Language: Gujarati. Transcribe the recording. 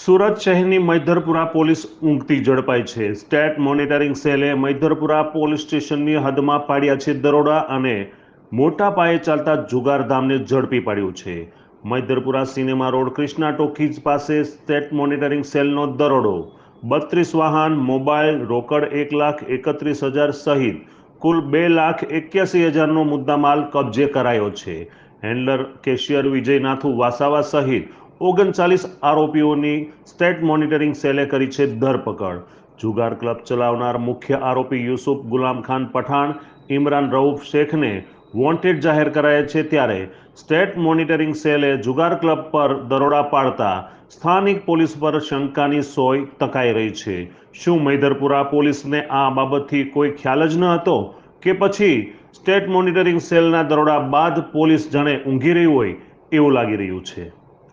સુરત શહેરની મૈધરપુરા પોલીસ ઊંઘતી ઝડપાઈ છે. સ્ટેટ મોનિટરિંગ સેલે મૈધરપુરા પોલીસ સ્ટેશનની હદમાં પાડ્યા છે દરોડા અને મોટા પાયે ચાલતા જુગારધામને ઝડપી પાડ્યું છે. Maidharpura cinema road Krishna talkies પાસે સ્ટેટ મોનિટરિંગ સેલનો દરોડો. બત્રીસ વાહન, મોબાઈલ, રોકડ એક લાખ એકત્રીસ હજાર સહિત કુલ બે લાખ એક્યાસી હજારનો મુદ્દામાલ કબજે કરાયો છે. હેન્ડલર, કેશિયર વિજય નાથુ વાસાવા સહિત ઓગણચાલીસ આરોપીઓની સ્ટેટ મોનિટરિંગ સેલે કરી છે ધરપકડ. જુગાર ક્લબ ચલાવનાર મુખ્ય આરોપી યુસુફ ગુલામ ખાન પઠાણ, ઇમરાન રઉફ શેખને વોન્ટેડ જાહેર કરાયા છે ત્યારે સ્ટેટ મોનિટરિંગ સેલે જુગાર ક્લબ પર દરોડા પાડતા સ્થાનિક પોલીસ પર શંકાની સોય તકાઈ રહી છે. શું મૈધરપુરા પોલીસને આ બાબતથી કોઈ ખ્યાલ જ ન હતો કે પછી સ્ટેટ મોનિટરિંગ સેલના દરોડા બાદ પોલીસ જાણે ઊંઘી રહી હોય એવું લાગી રહ્યું છે?